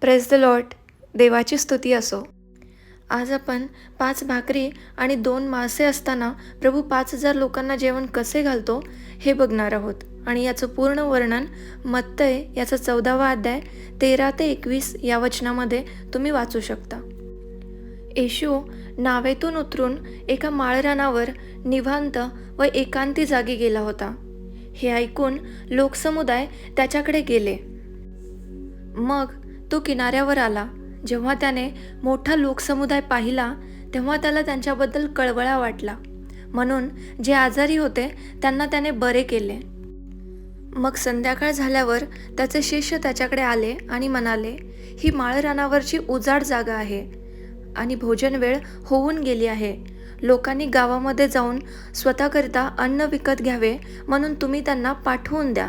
Press the lot देवाची स्तुती असो. आज आपण पाच भाकरी आणि दोन मासे असताना प्रभू पाच हजार लोकांना जेवण कसे घालतो हे बघणार आहोत. आणि याचं पूर्ण वर्णन मत्तय याचा चौदावा अध्याय तेरा ते एकवीस या वचनामध्ये तुम्ही वाचू शकता. येशू नावेतून उतरून एका माळरानावर निवांत व एकांती जागी गेला होता. हे ऐकून लोकसमुदाय त्याच्याकडे गेले. मग तो किनाऱ्यावर आला. जेव्हा त्याने मोठा लोकसमुदाय पाहिला तेव्हा त्याला त्यांच्याबद्दल कळवळा वाटला. म्हणून जे आजारी होते त्यांना त्याने बरे केले. मग संध्याकाळ झाल्यावर त्याचे शिष्य त्याच्याकडे आले आणि म्हणाले ही माळरानावरची उजाड जागा आहे आणि भोजन वेळ होऊन गेली आहे. लोकांनी गावामध्ये जाऊन स्वतःकरिता अन्न विकत घ्यावे म्हणून तुम्ही त्यांना पाठवून द्या.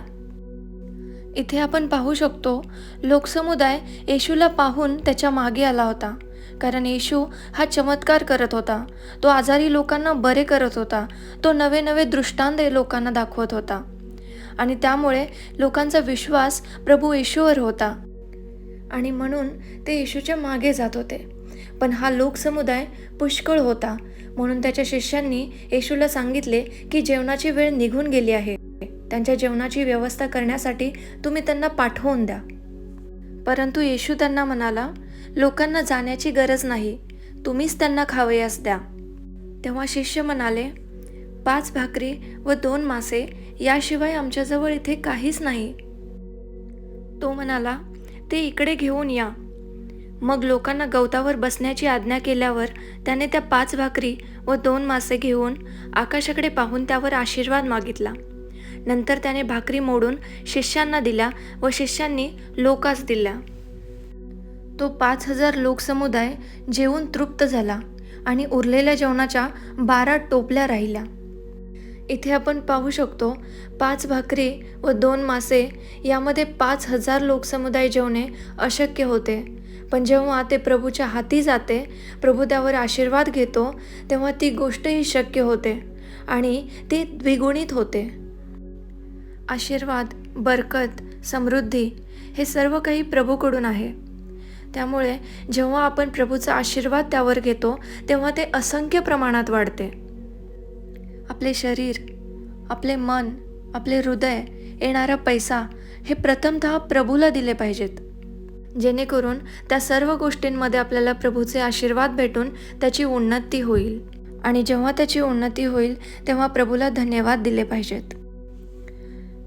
इथे आपण पाहू शकतो लोकसमुदाय येशूला पाहून त्याच्यामागे आला होता. कारण येशू हा चमत्कार करत होता. तो आजारी लोकांना बरे करत होता. तो नवे नवे दृष्टांत लोकांना दाखवत होता. आणि त्यामुळे लोकांचा विश्वास प्रभू येशूवर होता. आणि म्हणून ते येशूच्या मागे जात होते. पण हा लोकसमुदाय पुष्कळ होता. म्हणून त्याच्या शिष्यांनी येशूला सांगितले की जेवणाची वेळ निघून गेली आहे. त्यांच्या जेवणाची व्यवस्था करण्यासाठी तुम्ही त्यांना पाठवून द्या. परंतु येशू त्यांना म्हणाला लोकांना जाण्याची गरज नाही तुम्हीच त्यांना खावयास द्या. तेव्हा शिष्य म्हणाले पाच भाकरी व दोन मासे याशिवाय आमच्याजवळ इथे काहीच नाही. तो म्हणाला ते इकडे घेऊन या. मग लोकांना गवतावर बसण्याची आज्ञा केल्यावर त्याने त्या पाच भाकरी व दोन मासे घेऊन आकाशाकडे पाहून त्यावर आशीर्वाद मागितला. नंतर त्याने भाकरी मोडून शिष्यांना दिला व शिष्यांनी लोकास दिला. तो पाच हजार लोकसमुदाय जेवून तृप्त झाला आणि उरलेल्या जेवणाच्या बारा टोपल्या राहिल्या. इथे आपण पाहू शकतो पाच भाकरी व दोन मासे यामध्ये पाच हजार लोकसमुदाय जेवणे अशक्य होते. पण जेव्हा ते प्रभूच्या हाती जाते प्रभू त्यावर आशीर्वाद घेतो तेव्हा ती गोष्टही शक्य होते आणि ती द्विगुणित होते. आशीर्वाद बरकत समृद्धी हे सर्व काही प्रभूकडून आहे. त्यामुळे जेव्हा आपण प्रभूचा आशीर्वाद त्यावर घेतो तेव्हा ते असंख्य प्रमाणात वाढते. आपले शरीर आपले मन आपले हृदय येणारा पैसा हे प्रथमतः प्रभूला दिले पाहिजेत. जेणेकरून त्या सर्व गोष्टींमध्ये आपल्याला प्रभूचे आशीर्वाद भेटून त्याची उन्नती होईल. आणि जेव्हा त्याची उन्नती होईल तेव्हा प्रभूला धन्यवाद दिले पाहिजेत.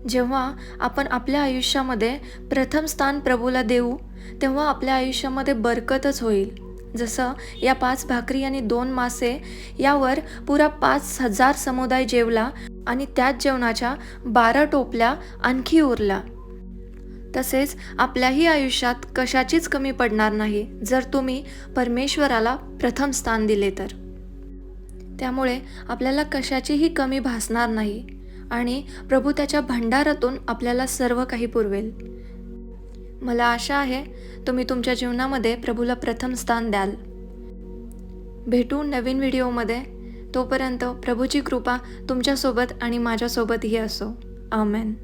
जेव्हा आपण आपल्या आयुष्यामध्ये प्रथम स्थान प्रभूला देऊ तेव्हा आपल्या आयुष्यामध्ये बरकतच होईल. जसं या पाच भाकरी आणि दोन मासे यावर पुरा पाच हजार समुदाय जेवला आणि त्याच जेवणाच्या बारा टोपल्या आणखी उरल्या. तसेच आपल्याही आयुष्यात कशाचीच कमी पडणार नाही जर तुम्ही परमेश्वराला प्रथम स्थान दिले तर. त्यामुळे आपल्याला कशाचीही कमी भासणार नाही. आणि प्रभू त्याच्या भंडारातून आपल्याला सर्व काही पुरवेल. मला आशा आहे तुम्ही तुमच्या जीवनामध्ये प्रभूला प्रथम स्थान द्याल. भेटू नवीन व्हिडिओमध्ये. तोपर्यंत प्रभूची कृपा तुमच्यासोबत आणि माझ्यासोबतही असो. आमेन.